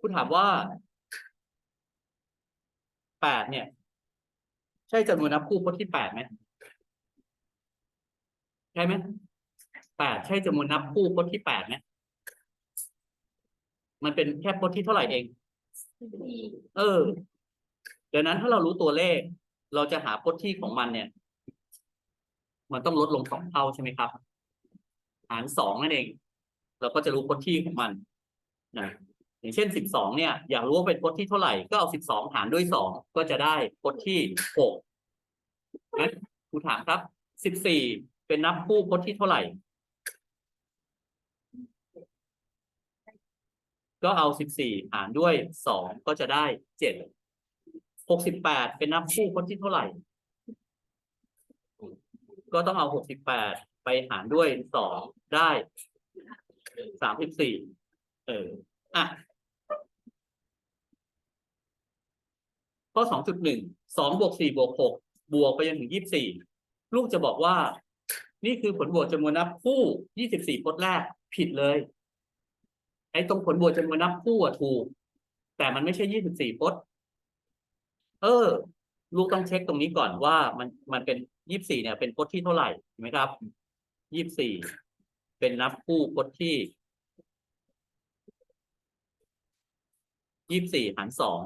คุณถามว่าแปดเนี่ย ใช่จำนวนนับคู่พจน์ที่แปดไหมใช่ไหมแปดใช่จำนวนนับคู่พจน์ที่แปดไหมมันเป็นแค่พจน์ที่เท่าไหร่เอง เออดังนั้นถ้าเรารู้ตัวเลข เราจะหาพจน์ที่ของมันเนี่ย มันต้องลดลงสองเท่าใช่ไหมครับ หารสองนั่นเอง เราก็จะรู้พจน์ที่ของมัน นะอย่างเช่นสิบสองเนี่ยอยากรู้ว่าเป็นพจน์ที่เท่าไหร่ก็เอาสิบสองหารด้วยสองก็จะได้พจน์ที่หกงั้นครูถามครับสิบสี่เป็นนับคู่พจน์ที่เท่าไหร่ ก็เอาสิบสี่หารด้วยสองก็จะได้เจ็ดหกสิบแปดเป็นนับคู่พจน์ที่เท่าไหร่ ก็ต้องเอาหกสิบแปดไปหารด้วยสองได้สามสิบสี่ เอออะข้อสองจุดหนึ่งสองบวกสี่บวกหกบวกไปจนถึงยี่สิบสี่ลูกจะบอกว่า นี่คือผลบวกจำนวนนับคู่ยี่สิบสี่พจน์แรกผิดเลย ไอ้ตรงผลบวกจำนวนนับคู่อะถูก แต่มันไม่ใช่ยี่สิบสี่พจน์ เออ ลูกต้องเช็คตรงนี้ก่อนว่ามันมันเป็นยี่สิบสี่เนี่ยเป็นพจน์ที่เท่าไหร่เห็นไหมครับยี่สิบสี่เป็นนับคู่พจน์ที่ ยี่สิบสี่หารสอง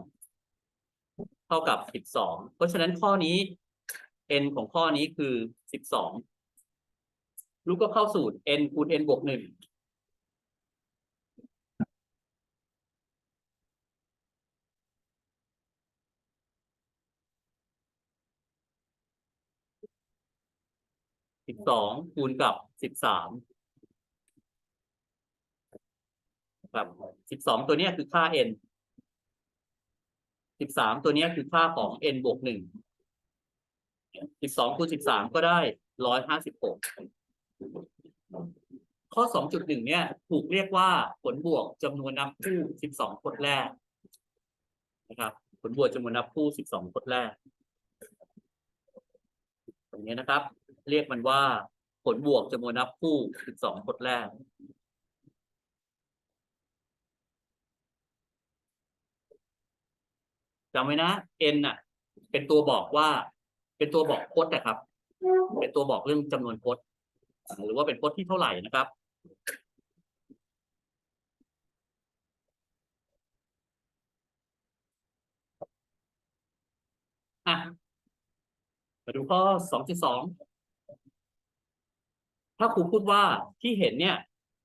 เท่ากับสิบสองเพราะฉะนั้นข้อนี้ n ของข้อนี้คือสิบสองลูกก็เข้าสูตร n คูณ n บวกหนึ่งสิบสองคูณกับสิบสามครับสิบสองตัวเนี้ยคือค่า n สิบสามตัวนี้คือค่าของ n บวกหนึ่งสิบสองคูณสิบสามก็ได้ร้อยห้าสิบหกข้อสองจุดหนึ่งเนี่ย ถูกเรียกว่าผลบวกจำนวนนับคู่สิบสองพจน์แรกนะครับผลบวกจำนวนนับคู่สิบสองพจน์แรก ตรงนี้นะครับ เรียกมันว่าผลบวกจำนวนนับคู่12พจน์แรก จำไว้นะ n น่ะ เป็นตัวบอกว่า เป็นตัวบอกพจน์นะครับ เป็นตัวบอกเรื่องจำนวนพจน์หรือว่าเป็นพจน์ที่เท่าไหร่นะครับ อะ มาดูข้อสองจุดสอง ถ้าครูพูดว่าที่เห็นเนี่ย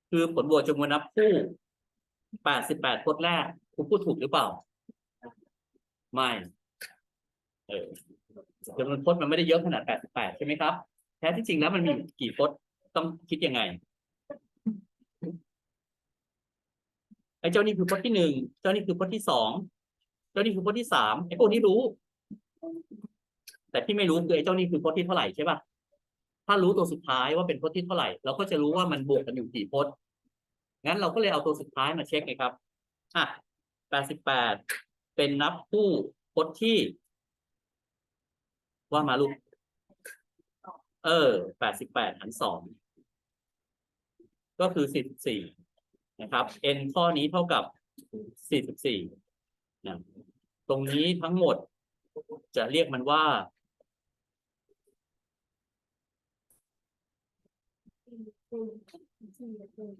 คือผลบวกจำนวนนับคู่แปดสิบแปดพจน์แรกครูพูดถูกหรือเปล่า ไม่เออจำนวนพจน์มันไม่ได้เยอะขนาดแปดสิบแปดใช่ไหมครับ แท้ที่จริงแล้วมันมีอยู่กี่พจน์ต้องคิดยังไงไอ้เจ้านี่คือพจน์ที่หนึ่งเจ้านี่คือพจน์ที่สองเจ้านี่คือพจน์ที่สามไอ้พวกนี้รู้ แต่ที่ไม่รู้คือไอ้เจ้านี่คือพจน์ที่เท่าไหร่ใช่ป่ะถ้ารู้ตัวสุดท้ายว่าเป็นพจน์ที่เท่าไหร่ เราก็จะรู้ว่ามันบวกกันอยู่กี่พจน์งั้นเราก็เลยเอาตัวสุดท้ายมาเช็คไงครับอะแปดสิบแปด เป็นนับคู่พจน์ที่ ว่ามาลูก เออแปดสิบแปดหารสองก็คือสี่สิบสี่นะครับ n ข้อนี้เท่ากับสี่สิบสี่นะตรงนี้ทั้งหมดจะเรียกมันว่า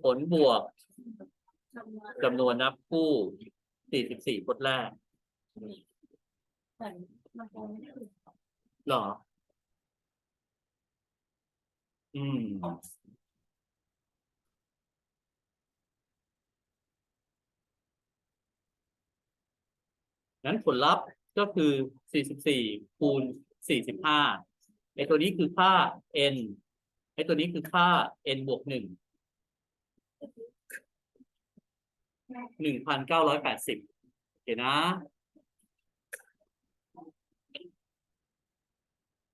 ผลบวกจำนวนนับคู่สี่สิบสี่พจน์แรก หรอ อืม นั้นผลลัพธ์ก็คือ 44 คูณ 45 ไอตัวนี้คือค่า n ไอตัวนี้คือค่า n บวก 1 1,980เดี๋ยวนะ